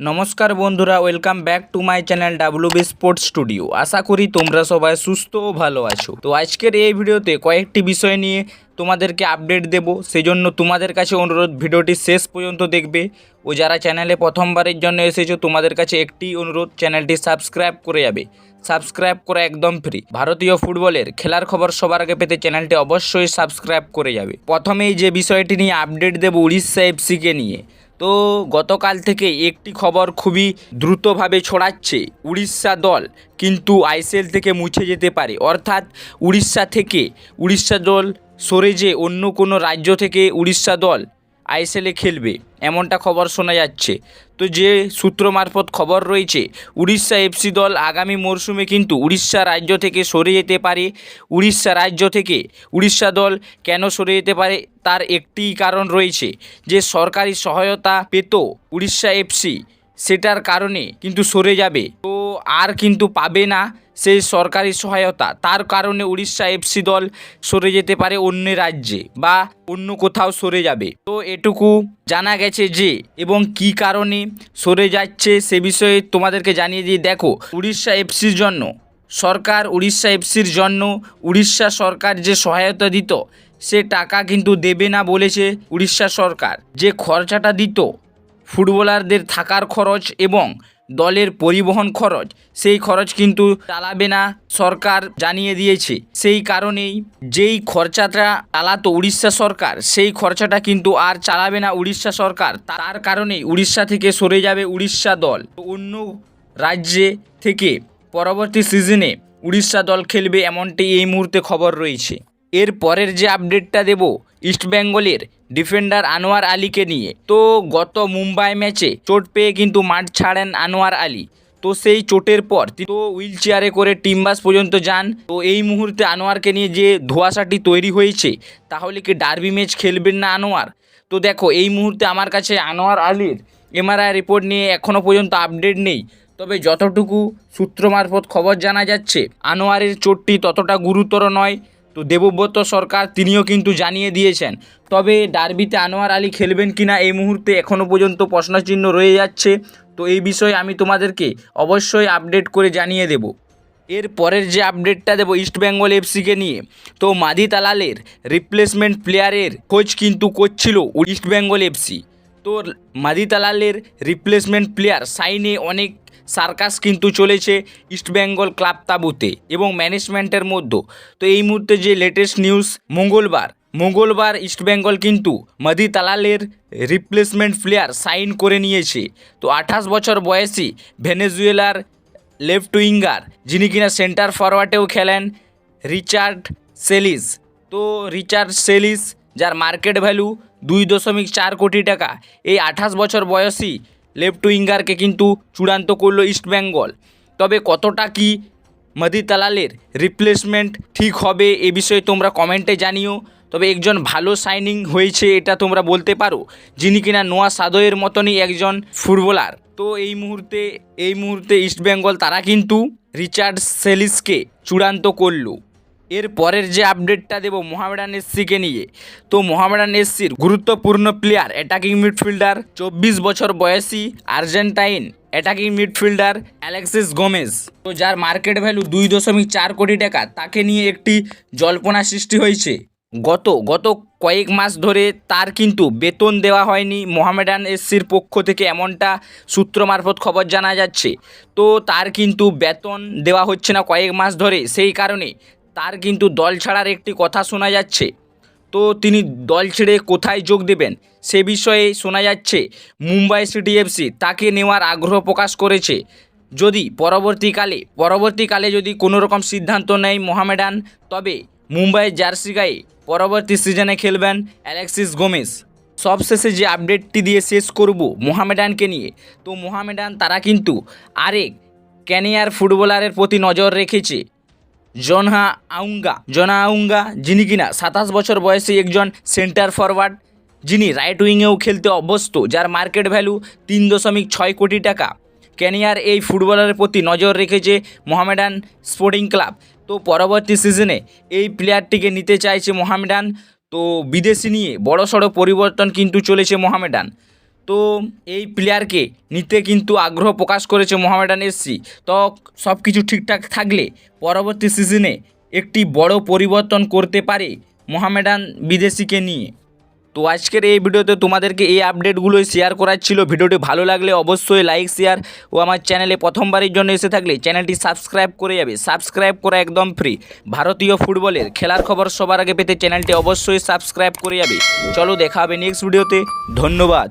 নমস্কার বন্ধুরা welcome back to my channel W B sports studio আশা করি তোমরা সবাই সুস্থ ও ভালো আছো। তো আজকের এই ভিডিওতে কয়েকটি বিষয় নিয়ে তোমাদেরকে আপডেট দেব। সেজন্য তোমাদের কাছে অনুরোধ, ভিডিওটি শেষ পর্যন্ত দেখবে। ও যারা চ্যানেলে প্রথমবারের জন্য এসেছ, তোমাদের কাছে একটি অনুরোধ চ্যানেলটি সাবস্ক্রাইব করে যাবে। সাবস্ক্রাইব করা একদম ফ্রি ভারতীয় ফুটবলের খেলার খবর সবার আগে পেতে চ্যানেলটি অবশ্যই সাবস্ক্রাইব করে যাবে। প্রথমেই যে বিষয়টি নিয়ে আপডেট দেব, উড়িষ্যা এফসিকে নিয়ে। তো গতকাল থেকে একটি খবর খুবই দ্রুতভাবে ছড়াচ্ছে উড়িষ্যা দল, কিন্তু আইসিএল থেকে মুছে যেতে পারে। অর্থাৎ উড়িষ্যা থেকে উড়িষ্যা দল সরে যে অন্য কোনো রাজ্য থেকে উড়িষ্যা দল আইএসএলে খেলবে, এমনটা খবর শোনা যাচ্ছে। তো যে সূত্র মারফত খবর রয়েছে, উড়িষ্যা এফসি দল আগামী মরশুমে কিন্তু উড়িষ্যা রাজ্য থেকে সরে যেতে পারে। উড়িষ্যা রাজ্য থেকে উড়িষ্যা দল কেন সরে যেতে পারে তার একটি কারণ রয়েছে। যে সরকারি সহায়তা পেত উড়িষ্যা এফসি সেটার কারণে কিন্তু সরে যাবে। তো আর কিন্তু পাবে না সেই সরকারি সহায়তা। তার কারণে উড়িষ্যা এফসি দল সরে যেতে পারে অন্য রাজ্যে বা অন্য কোথাও সরে যাবে। তো এটুকু জানা গেছে যে, এবং কি কারণে সরে যাচ্ছে সে বিষয়ে তোমাদেরকে জানিয়ে দিয়ে দেখো। উড়িষ্যা এফসির জন্য, সরকার উড়িষ্যা এফসির জন্য উড়িষ্যা সরকার যে সহায়তা দিত, সে টাকা কিন্তু দেবে না বলেছে উড়িষ্যা সরকার। যে খরচাটা দিত ফুটবলারদের থাকার খরচ এবং দলের পরিবহন খরচ, সেই খরচ কিন্তু চালাবে না সরকার জানিয়ে দিয়েছে। সেই কারণেই যেই খরচাটা চালাতো উড়িষ্যা সরকার, সেই খরচাটা কিন্তু আর চালাবে না উড়িষ্যা সরকার। তার কারণেই উড়িষ্যা থেকে সরে যাবে উড়িষ্যা দল। অন্য রাজ্যে থেকে পরবর্তী সিজনে উড়িষ্যা দল খেলবে এমনটি এই মুহূর্তে খবর রয়েছে। এর পরের যে আপডেটটা দেব ইস্টবেঙ্গলের ডিফেন্ডার আনোয়ার আলীকে নিয়ে। তো গত মুম্বাই ম্যাচে চোট পেয়ে কিন্তু মাঠ ছাড়েন আনোয়ার আলী। তো সেই চোটের পর তো হুইল চেয়ারে করে টিম বাস পর্যন্ত যান। তো এই মুহূর্তে আনোয়ারকে নিয়ে যে ধোয়াশাটি তৈরি হয়েছে, তাহলে কি ডার্বি ম্যাচ খেলবেন না আনোয়ার? তো দেখো, এই মুহূর্তে আমার কাছে আনোয়ার আলীর এমআরআই রিপোর্ট নিয়ে এখনও পর্যন্ত আপডেট নেই। তবে যতটুকু সূত্র মারফত খবর জানা যাচ্ছে, আনোয়ারের চোটটি ততটা গুরুতর নয়। তো দেবব্রত সরকার তিনিও কিন্তু জানিয়ে দিয়েছেন। তবে ডার্বিতে আনোয়ার আলী খেলবেন কিনা এই মুহূর্তে এখনও পর্যন্ত প্রশ্নচিহ্ন রয়ে যাচ্ছে। তো এই বিষয়ে আমি তোমাদেরকে অবশ্যই আপডেট করে জানিয়ে দেব। এর পরের যে আপডেটটা দেবো ইস্টবেঙ্গল এফসিকে নিয়ে, তো মাদি তালালের রিপ্লেসমেন্ট প্লেয়ারের খোঁজ কিন্তু করছিল ইস্টবেঙ্গল এফসি। তো মাদি তালালের রিপ্লেসমেন্ট প্লেয়ার সাইনে অনেক সার্কাস কিন্তু চলেছে ইস্টবেঙ্গল ক্লাব তাবুতে এবং ম্যানেজমেন্টের মধ্যে তো এই মুহূর্তে যে লেটেস্ট নিউজ মঙ্গলবার মঙ্গলবার ইস্টবেঙ্গল কিন্তু মাদি তালালের রিপ্লেসমেন্ট প্লেয়ার সাইন করে নিয়েছে। তো আঠাশ বছর বয়সী ভেনেজুয়েলার লেফট উইঙ্গার, যিনি কিনা সেন্টার ফরওয়ার্ডেও খেলেন, রিচার্ড সেলিস। তো রিচার্ড সেলিস, যার মার্কেট ভ্যালু দুই দশমিক চার কোটি টাকা, এই আঠাশ বছর বয়সী লেফট উইঙ্গারকে কিন্তু চূড়ান্ত করল ইস্টবেঙ্গল তবে কতটা কি মাদি তালালের রিপ্লেসমেন্ট ঠিক হবে এ বিষয়ে তোমরা কমেন্টে জানিও। তবে একজন ভালো সাইনিং হয়েছে এটা তোমরা বলতে পারো, যিনি কিনা নোয়া সাদয়ের মতনই একজন ফুটবলার তো এই মুহূর্তে এই মুহূর্তে ইস্টবেঙ্গল তারা কিন্তু রিচার্ড সেলিসকে চূড়ান্ত করল। এর পরের যে আপডেটটা দেবো মোহামেডান এসসিকে নিয়ে। তো মোহামেডান এসসির গুরুত্বপূর্ণ প্লেয়ার অ্যাটাকিং মিডফিল্ডার চব্বিশ বছর বয়সী Argentine attacking midfielder Alexis Gomez তো যার মার্কেট ভ্যালু দুই দশমিক চার কোটি টাকা, তাকে নিয়ে একটি জল্পনা সৃষ্টি হয়েছে। গত গত কয়েক মাস ধরে তার কিন্তু বেতন দেওয়া হয়নি মোহামেডান এসসির পক্ষ থেকে, এমনটা সূত্র মারফত খবর জানা যাচ্ছে। তো তার কিন্তু বেতন দেওয়া হচ্ছে না কয়েক মাস ধরে, সেই কারণে তার কিন্তু দল ছাড়ার একটি কথা শোনা যাচ্ছে। তো তিনি দল ছেড়ে কোথায় যোগ দেবেন সে বিষয়ে শোনা যাচ্ছে। মুম্বাই সিটি এফসি তাকে নেওয়ার আগ্রহ প্রকাশ করেছে। যদি পরবর্তীকালে পরবর্তীকালে যদি কোনো রকম সিদ্ধান্ত নেয় মোহামেডান, তবে মুম্বাই জার্সি গায়ে পরবর্তী সিজনে খেলবেন অ্যালেক্সিস গোমেজ। সবশেষে যে আপডেটটি দিয়ে শেষ করব মোহামেডানকে নিয়ে, তো মোহামেডান তারা কিন্তু আরেক ক্যানিয়ার ফুটবলারের প্রতি নজর রেখেছে। জনহা আউঙ্গা জনা আউঙ্গা যিনি কিনা সাতাশ বছর বয়সী একজন সেন্টার ফরওয়ার্ড, যিনি রাইট উইংয়েও খেলতে অভ্যস্ত, যার মার্কেট ভ্যালু তিন দশমিক ছয় কোটি টাকা। ক্যানিয়ার এই ফুটবলারের প্রতি নজর রেখেছে মোহামেডান স্পোর্টিং ক্লাব, তো পরবর্তী সিজনে এই প্লেয়ারটিকে নিতে চাইছে মোহামেডান, তো বিদেশি নিয়ে বড়সড় পরিবর্তন কিন্তু চলেছে মোহামেডান। তো এই প্লেয়ারকে নিতে কিন্তু আগ্রহ প্রকাশ করেছে মোহামেডান এসসি তো সব কিছু ঠিকঠাক থাকলে পরবর্তী সিজনে একটি বড় পরিবর্তন করতে পারে মোহামেডান বিদেশিকে নিয়ে। তো আজকের এই ভিডিওতে তোমাদেরকে এই আপডেটগুলোই শেয়ার করার ছিল। ভিডিওটি ভালো লাগলে অবশ্যই লাইক শেয়ার ও আমার চ্যানেলে প্রথমবারের জন্য এসে থাকলে চ্যানেলটি সাবস্ক্রাইব করে যাবে। সাবস্ক্রাইব করা একদম ফ্রি ভারতীয় ফুটবলের খেলার খবর সবার আগে পেতে চ্যানেলটি অবশ্যই সাবস্ক্রাইব করে যাবে। চলো দেখা হবে নেক্সট ভিডিওতে ধন্যবাদ।